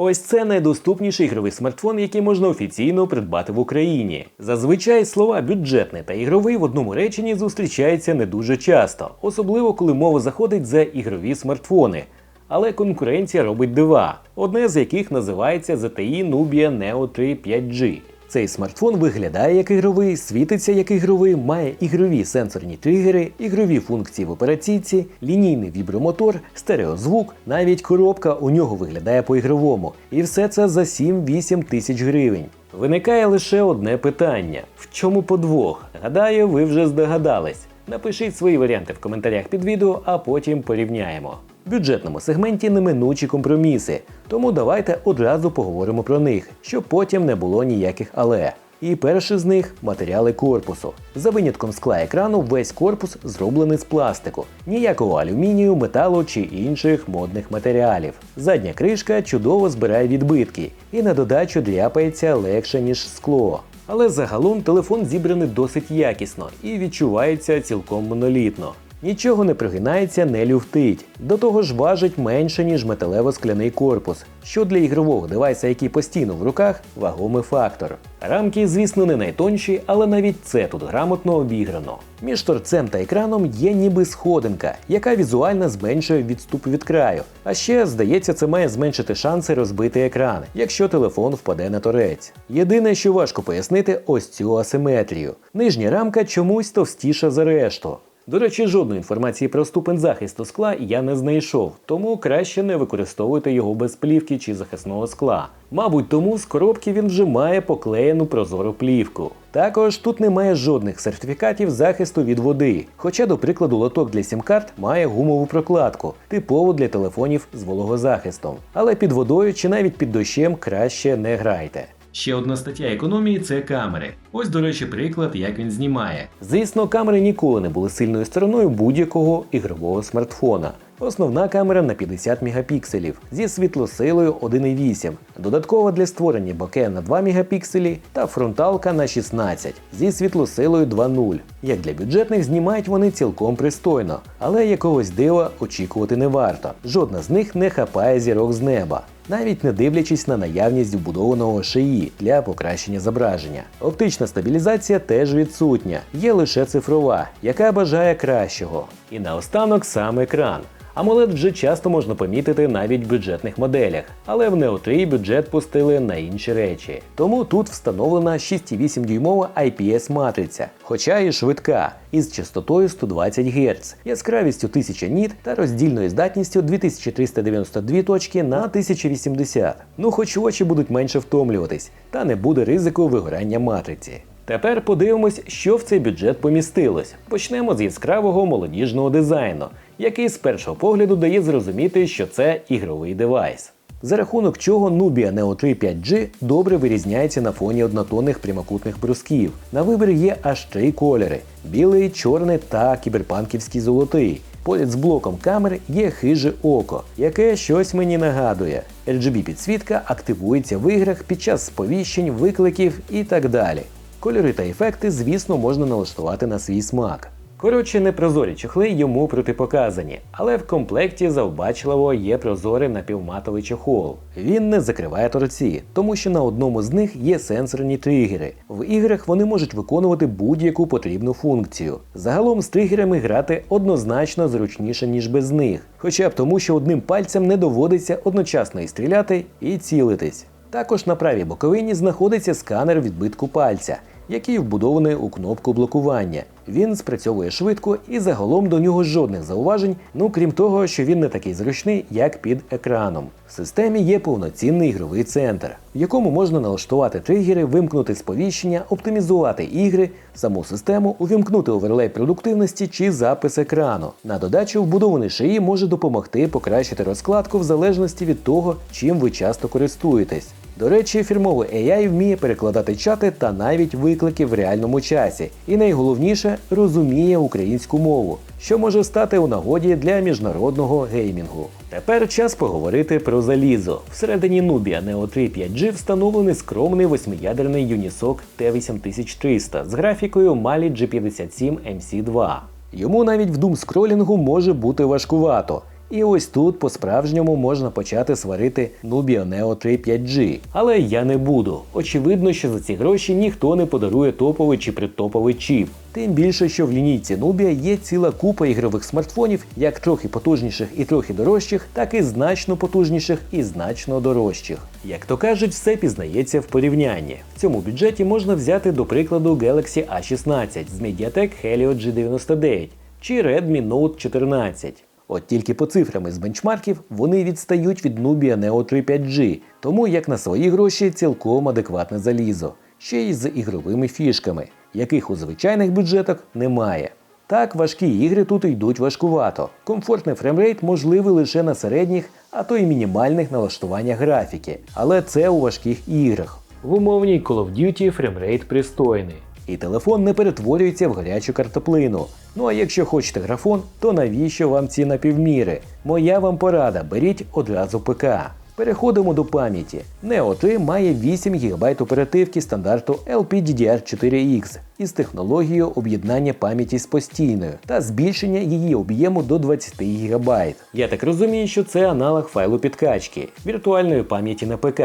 Ось це найдоступніший ігровий смартфон, який можна офіційно придбати в Україні. Зазвичай слова бюджетний та ігровий в одному реченні зустрічаються не дуже часто, особливо коли мова заходить за ігрові смартфони. Але конкуренція робить дива, одне з яких називається ZTE Nubia Neo 3 5G. Цей смартфон виглядає як ігровий, світиться як ігровий, має ігрові сенсорні тригери, ігрові функції в операційці, лінійний вібромотор, стереозвук, навіть коробка у нього виглядає по-ігровому. І все це за 7-8 тисяч гривень. Виникає лише одне питання: в чому подвох? Гадаю, ви вже здогадались. Напишіть свої варіанти в коментарях під відео, а потім порівняємо. В бюджетному сегменті неминучі компроміси, тому давайте одразу поговоримо про них, щоб потім не було ніяких але. І перший з них матеріали корпусу. За винятком скла екрану весь корпус зроблений з пластику, ніякого алюмінію, металу чи інших модних матеріалів. Задня кришка чудово збирає відбитки і на додачу дряпається легше, ніж скло. Але загалом телефон зібраний досить якісно і відчувається цілком монолітно. Нічого не пригинається, не люфтить. До того ж важить менше, ніж металево-скляний корпус, що для ігрового девайса, який постійно в руках, вагомий фактор. Рамки, звісно, не найтонші, але навіть це тут грамотно обіграно. Між торцем та екраном є ніби сходинка, яка візуально зменшує відступ від краю. А ще, здається, це має зменшити шанси розбити екран, якщо телефон впаде на торець. Єдине, що важко пояснити, ось цю асиметрію. Нижня рамка чомусь товстіша за решту. До речі, жодної інформації про ступень захисту скла я не знайшов, тому краще не використовуйте його без плівки чи захисного скла. Мабуть, тому з коробки він вже має поклеєну прозору плівку. Також тут немає жодних сертифікатів захисту від води. Хоча, до прикладу, лоток для сім-карт має гумову прокладку, типову для телефонів з вологозахистом. Але під водою чи навіть під дощем краще не грайте. Ще одна стаття економії це камери. Ось, до речі, приклад, як він знімає. Звісно, камери ніколи не були сильною стороною будь-якого ігрового смартфона. Основна камера на 50 мегапікселів зі світлосилою 1,8, додаткова для створення боке на 2 мегапікселі та фронталка на 16 зі світлосилою 2.0. Як для бюджетних знімають вони цілком пристойно, але якогось дива очікувати не варто. Жодна з них не хапає зірок з неба. Навіть не дивлячись на наявність вбудованого шиї для покращення зображення. Оптична стабілізація теж відсутня, є лише цифрова, яка бажає кращого. І наостанок сам екран. AMOLED вже часто можна помітити навіть в бюджетних моделях, але в Neo 3 бюджет пустили на інші речі. Тому тут встановлена 6,8 дюймова IPS матриця, хоча і швидка, із частотою 120 Гц, яскравістю 1000 ніт та роздільною здатністю 2392 точки на 1080. Ну хоч очі будуть менше втомлюватись, та не буде ризику вигорання матриці. Тепер подивимось, що в цей бюджет помістилось. Почнемо з яскравого молодіжного дизайну, який з першого погляду дає зрозуміти, що це ігровий девайс. За рахунок чого Nubia Neo 3 5G добре вирізняється на фоні однотонних прямокутних брусків. На вибір є аж три кольори: білий, чорний та кіберпанківський золотий. Поряд з блоком камер є хиже око, яке щось мені нагадує. RGB підсвітка активується в іграх під час сповіщень, викликів і так далі. Кольори та ефекти, звісно, можна налаштувати на свій смак. Коротше, непрозорі чохли йому протипоказані, але в комплекті завбачливо є прозорий напівматовий чохол. Він не закриває торці, тому що на одному з них є сенсорні тригери. В іграх вони можуть виконувати будь-яку потрібну функцію. Загалом з тригерами грати однозначно зручніше, ніж без них, хоча б тому, що одним пальцем не доводиться одночасно і стріляти, і цілитись. Також на правій боковині знаходиться сканер відбитку пальця, який вбудований у кнопку блокування. Він спрацьовує швидко і загалом до нього жодних зауважень, ну крім того, що він не такий зручний, як під екраном. В системі є повноцінний ігровий центр, в якому можна налаштувати тригери, вимкнути сповіщення, оптимізувати ігри, саму систему, увімкнути оверлей продуктивності чи запис екрану. На додачу вбудований шиї може допомогти покращити розкладку в залежності від того, чим ви часто користуєтесь. До речі, фірмовий AI вміє перекладати чати та навіть виклики в реальному часі. І найголовніше розуміє українську мову, що може стати у нагоді для міжнародного геймінгу. Тепер час поговорити про залізо. Всередині Nubia Neo 3 5G встановлений скромний восьмиядерний Unisoc T8300 з графікою Mali G57 MC2. Йому навіть в Doom скролінгу може бути важкувато. І ось тут по-справжньому можна почати сварити Nubia Neo 3 5G. Але я не буду. Очевидно, що за ці гроші ніхто не подарує топовий чи предтоповий чіп. Тим більше, що в лінійці Nubia є ціла купа ігрових смартфонів, як трохи потужніших і трохи дорожчих, так і значно потужніших і значно дорожчих. Як то кажуть, все пізнається в порівнянні. В цьому бюджеті можна взяти до прикладу Galaxy A16 з Mediatek Helio G99 чи Redmi Note 14. От тільки по цифрам із бенчмарків вони відстають від Nubia Neo 3 5G, тому як на свої гроші цілком адекватне залізо, ще й з ігровими фішками, яких у звичайних бюджетах немає. Так, важкі ігри тут йдуть важкувато. Комфортний фреймрейт можливий лише на середніх, а то й мінімальних налаштуваннях графіки, але це у важких іграх. В умовній Call of Duty фреймрейт пристойний. І телефон не перетворюється в гарячу картоплину. Ну а якщо хочете графон, то навіщо вам ці напівміри? Моя вам порада, беріть одразу ПК. Переходимо до пам'яті. Neo 3 має 8 ГБ оперативки стандарту LPDDR4X із технологією об'єднання пам'яті з постійною та збільшення її об'єму до 20 ГБ. Я так розумію, що це аналог файлу підкачки віртуальної пам'яті на ПК.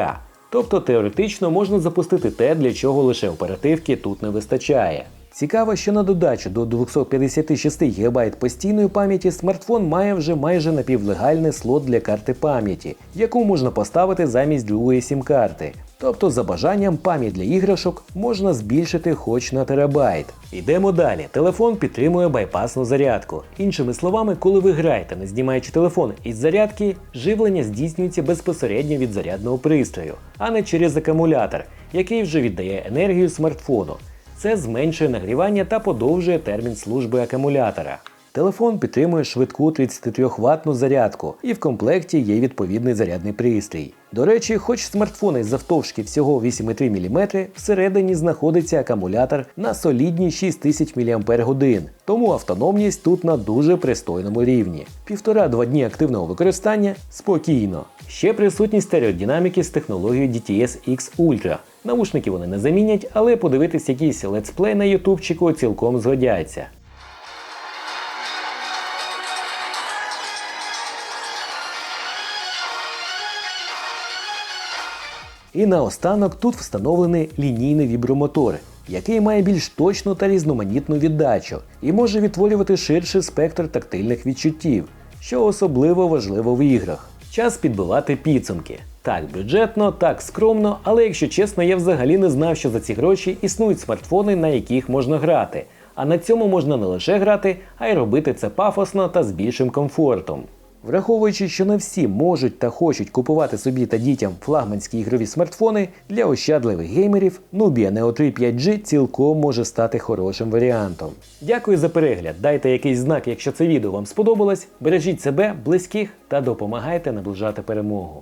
Тобто теоретично можна запустити те, для чого лише оперативки тут не вистачає. Цікаво, що на додачу до 256 ГБ постійної пам'яті смартфон має вже майже напівлегальний слот для карти пам'яті, яку можна поставити замість другої сім-карти. Тобто, за бажанням пам'ять для іграшок можна збільшити хоч на терабайт. Йдемо далі. Телефон підтримує байпасну зарядку. Іншими словами, коли ви граєте, не знімаючи телефон із зарядки, живлення здійснюється безпосередньо від зарядного пристрою, а не через акумулятор, який вже віддає енергію смартфону. Це зменшує нагрівання та подовжує термін служби акумулятора. Телефон підтримує швидку 33 ваттну зарядку, і в комплекті є відповідний зарядний пристрій. До речі, хоч смартфон із завтовшки всього 8,3 мм, всередині знаходиться акумулятор на солідні 6000 мАч, тому автономність тут на дуже пристойному рівні. Півтора-два дні активного використання спокійно. Ще присутні стереодинаміки з технологією DTS X Ultra. Наушники вони не замінять, але подивитись якийсь летсплей на ютубчику цілком згодяться. І наостанок тут встановлений лінійний вібромотор, який має більш точну та різноманітну віддачу і може відтворювати ширший спектр тактильних відчуттів, що особливо важливо в іграх. Час підбивати підсумки. Так бюджетно, так скромно, але якщо чесно, я взагалі не знав, що за ці гроші існують смартфони, на яких можна грати. А на цьому можна не лише грати, а й робити це пафосно та з більшим комфортом. Враховуючи, що не всі можуть та хочуть купувати собі та дітям флагманські ігрові смартфони, для ощадливих геймерів Nubia Neo 3 5G цілком може стати хорошим варіантом. Дякую за перегляд. Дайте якийсь знак, якщо це відео вам сподобалось. Бережіть себе, близьких та допомагайте наближати перемогу.